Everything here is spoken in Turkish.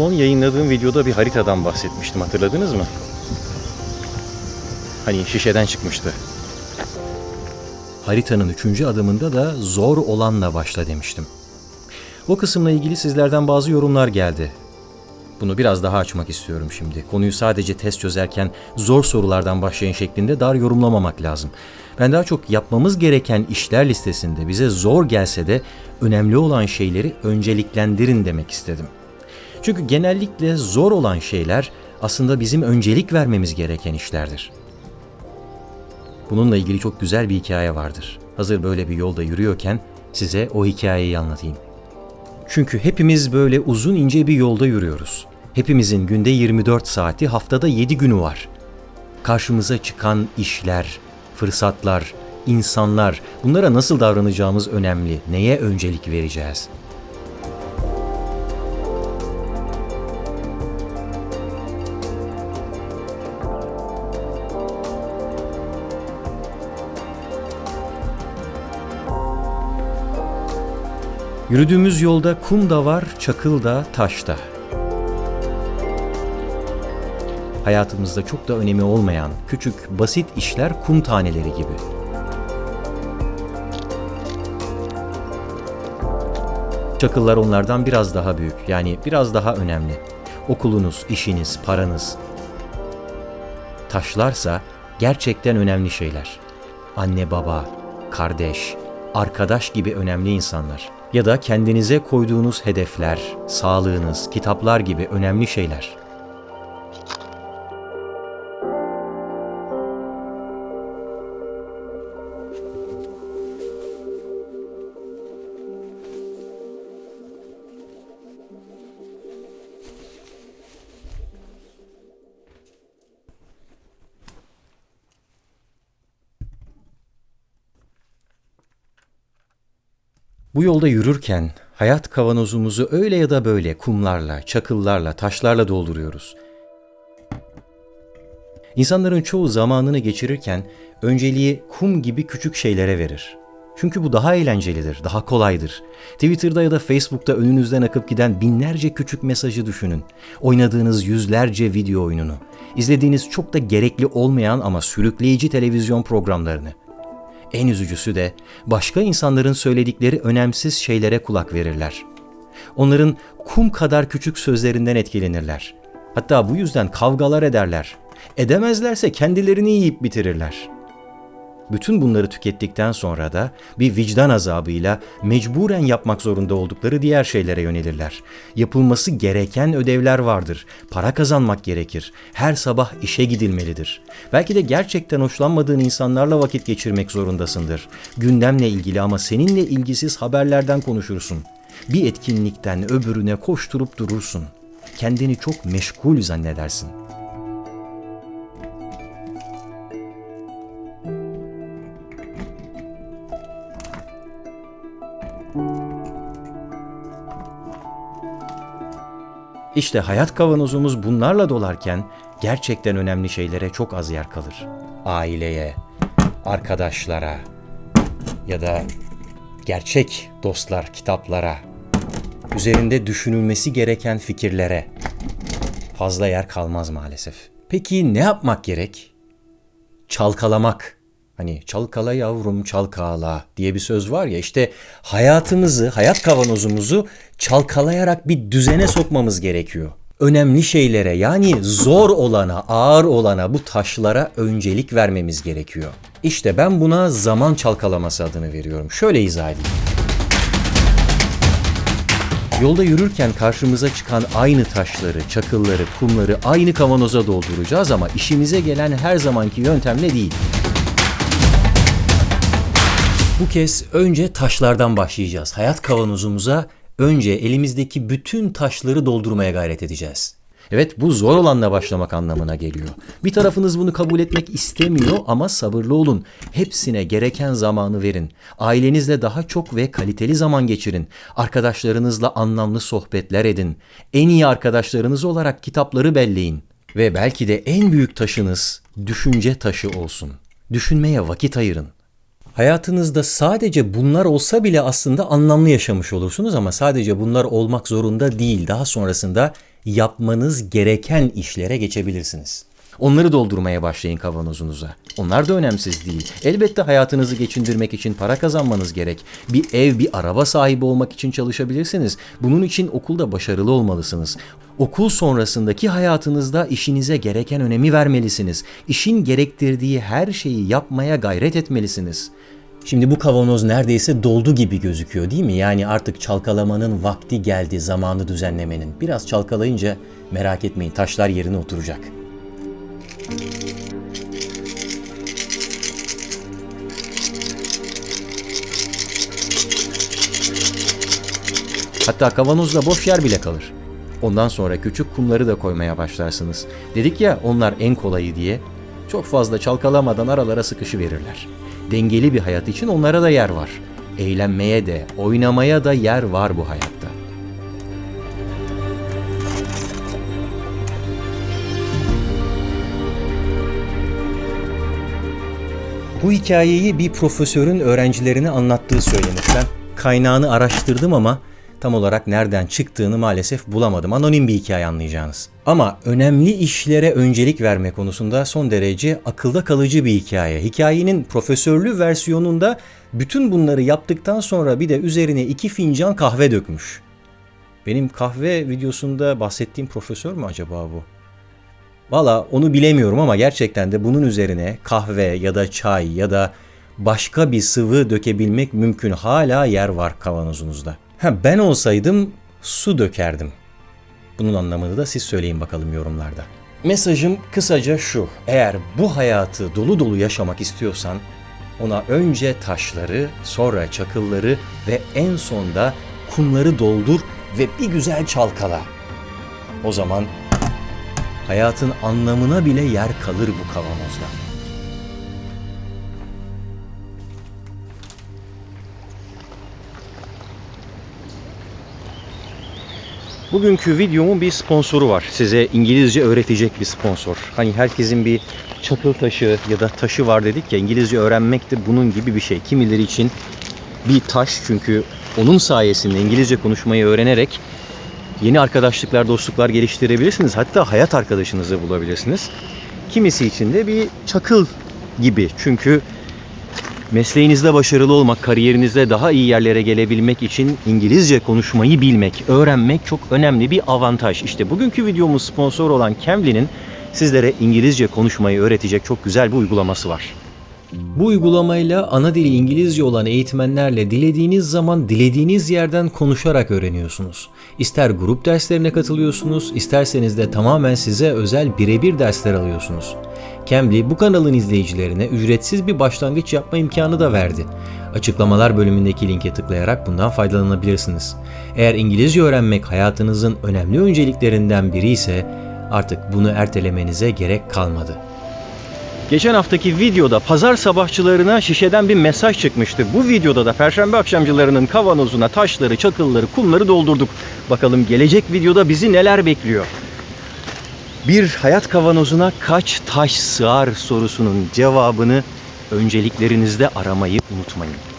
son yayınladığım videoda bir haritadan bahsetmiştim hatırladınız mı? Hani şişeden çıkmıştı. Haritanın üçüncü adımında da zor olanla başla demiştim. O kısımla ilgili sizlerden bazı yorumlar geldi. Bunu biraz daha açmak istiyorum şimdi. Konuyu sadece test çözerken zor sorulardan başlayın şeklinde dar yorumlamamak lazım. Ben daha çok yapmamız gereken işler listesinde bize zor gelse de önemli olan şeyleri önceliklendirin demek istedim. Çünkü genellikle zor olan şeyler aslında bizim öncelik vermemiz gereken işlerdir. Bununla ilgili çok güzel bir hikaye vardır. Hazır böyle bir yolda yürüyorken size o hikayeyi anlatayım. Çünkü hepimiz böyle uzun ince bir yolda yürüyoruz. Hepimizin günde 24 saati, haftada 7 günü var. Karşımıza çıkan işler, fırsatlar, insanlar, bunlara nasıl davranacağımız önemli. Neye öncelik vereceğiz? Yürüdüğümüz yolda kum da var, çakıl da, taş da. Hayatımızda çok da önemi olmayan küçük, basit işler kum taneleri gibi. Çakıllar onlardan biraz daha büyük, yani biraz daha önemli. Okulunuz, işiniz, paranız. Taşlarsa gerçekten önemli şeyler. Anne baba, kardeş, arkadaş gibi önemli insanlar ya da kendinize koyduğunuz hedefler, sağlığınız, kitaplar gibi önemli şeyler. Bu yolda yürürken hayat kavanozumuzu öyle ya da böyle kumlarla, çakıllarla, taşlarla dolduruyoruz. İnsanların çoğu zamanını geçirirken önceliği kum gibi küçük şeylere verir. Çünkü bu daha eğlencelidir, daha kolaydır. Twitter'da ya da Facebook'ta önünüzden akıp giden binlerce küçük mesajı düşünün. Oynadığınız yüzlerce video oyununu, izlediğiniz çok da gerekli olmayan ama sürükleyici televizyon programlarını. En üzücüsü de başka insanların söyledikleri önemsiz şeylere kulak verirler. Onların kum kadar küçük sözlerinden etkilenirler. Hatta bu yüzden kavgalar ederler. Edemezlerse kendilerini yiyip bitirirler. Bütün bunları tükettikten sonra da bir vicdan azabıyla mecburen yapmak zorunda oldukları diğer şeylere yönelirler. Yapılması gereken ödevler vardır. Para kazanmak gerekir. Her sabah işe gidilmelidir. Belki de gerçekten hoşlanmadığın insanlarla vakit geçirmek zorundasındır. Gündemle ilgili ama seninle ilgisiz haberlerden konuşursun. Bir etkinlikten öbürüne koşturup durursun. Kendini çok meşgul zannedersin. İşte hayat kavanozumuz bunlarla dolarken gerçekten önemli şeylere çok az yer kalır. Aileye, arkadaşlara ya da gerçek dostlar, kitaplara, üzerinde düşünülmesi gereken fikirlere fazla yer kalmaz maalesef. Peki ne yapmak gerek? Çalkalamak. Hani çalkala yavrum çalkala diye bir söz var ya işte hayatımızı, hayat kavanozumuzu çalkalayarak bir düzene sokmamız gerekiyor. Önemli şeylere yani zor olana, ağır olana bu taşlara öncelik vermemiz gerekiyor. İşte ben buna zaman çalkalaması adını veriyorum. Şöyle izah edeyim. Yolda yürürken karşımıza çıkan aynı taşları, çakılları, kumları aynı kavanoza dolduracağız ama işimize gelen her zamanki yöntemle değil. Bu kez önce taşlardan başlayacağız. Hayat kavanozumuza önce elimizdeki bütün taşları doldurmaya gayret edeceğiz. Evet bu zor olanla başlamak anlamına geliyor. Bir tarafınız bunu kabul etmek istemiyor ama sabırlı olun. Hepsine gereken zamanı verin. Ailenizle daha çok ve kaliteli zaman geçirin. Arkadaşlarınızla anlamlı sohbetler edin. En iyi arkadaşlarınız olarak kitapları belleyin. Ve belki de en büyük taşınız düşünce taşı olsun. Düşünmeye vakit ayırın. Hayatınızda sadece bunlar olsa bile aslında anlamlı yaşamış olursunuz ama sadece bunlar olmak zorunda değil. Daha sonrasında yapmanız gereken işlere geçebilirsiniz. Onları doldurmaya başlayın kavanozunuza. Onlar da önemsiz değil. Elbette hayatınızı geçindirmek için para kazanmanız gerek. Bir ev, bir araba sahibi olmak için çalışabilirsiniz. Bunun için okulda başarılı olmalısınız. Okul sonrasındaki hayatınızda işinize gereken önemi vermelisiniz. İşin gerektirdiği her şeyi yapmaya gayret etmelisiniz. Şimdi bu kavanoz neredeyse doldu gibi gözüküyor değil mi? Yani artık çalkalamanın vakti geldi, zamanı düzenlemenin. Biraz çalkalayınca merak etmeyin taşlar yerine oturacak. Hatta kavanozda boş yer bile kalır. Ondan sonra küçük kumları da koymaya başlarsınız. Dedik ya onlar en kolayı diye. Çok fazla çalkalamadan aralara sıkışı verirler. Dengeli bir hayat için onlara da yer var. Eğlenmeye de, oynamaya da yer var bu hayatta. Bu hikayeyi bir profesörün öğrencilerine anlattığı söylenir. Ben kaynağını araştırdım ama tam olarak nereden çıktığını maalesef bulamadım. Anonim bir hikaye anlayacağınız. Ama önemli işlere öncelik verme konusunda son derece akılda kalıcı bir hikaye. Hikayenin profesörlü versiyonunda bütün bunları yaptıktan sonra bir de üzerine iki fincan kahve dökmüş. Benim kahve videosunda bahsettiğim profesör mü acaba bu? Valla onu bilemiyorum ama gerçekten de bunun üzerine kahve ya da çay ya da başka bir sıvı dökebilmek mümkün. Hala yer var kavanozunuzda. Ha, ben olsaydım su dökerdim. Bunun anlamını da siz söyleyin bakalım yorumlarda. Mesajım kısaca şu. Eğer bu hayatı dolu dolu yaşamak istiyorsan ona önce taşları, sonra çakılları ve en sonda kumları doldur ve bir güzel çalkala. O zaman hayatın anlamına bile yer kalır bu kavanozda. Bugünkü videomun bir sponsoru var. Size İngilizce öğretecek bir sponsor. Hani herkesin bir çakıl taşı ya da taşı var dedik ya İngilizce öğrenmek de bunun gibi bir şey. Kimileri için bir taş çünkü onun sayesinde İngilizce konuşmayı öğrenerek yeni arkadaşlıklar, dostluklar geliştirebilirsiniz. Hatta hayat arkadaşınızı bulabilirsiniz. Kimisi için de bir çakıl gibi. Çünkü mesleğinizde başarılı olmak, kariyerinizde daha iyi yerlere gelebilmek için İngilizce konuşmayı bilmek, öğrenmek çok önemli bir avantaj. İşte bugünkü videomuz sponsor olan Cambly'nin sizlere İngilizce konuşmayı öğretecek çok güzel bir uygulaması var. Bu uygulamayla ana dili İngilizce olan eğitmenlerle dilediğiniz zaman dilediğiniz yerden konuşarak öğreniyorsunuz. İster grup derslerine katılıyorsunuz, isterseniz de tamamen size özel birebir dersler alıyorsunuz. Cambly bu kanalın izleyicilerine ücretsiz bir başlangıç yapma imkanı da verdi. Açıklamalar bölümündeki linke tıklayarak bundan faydalanabilirsiniz. Eğer İngilizce öğrenmek hayatınızın önemli önceliklerinden biri ise artık bunu ertelemenize gerek kalmadı. Geçen haftaki videoda pazar sabahçılarına şişeden bir mesaj çıkmıştı. Bu videoda da perşembe akşamcılarının kavanozuna taşları, çakılları, kumları doldurduk. Bakalım gelecek videoda bizi neler bekliyor? Bir hayat kavanozuna kaç taş sığar sorusunun cevabını önceliklerinizde aramayı unutmayın.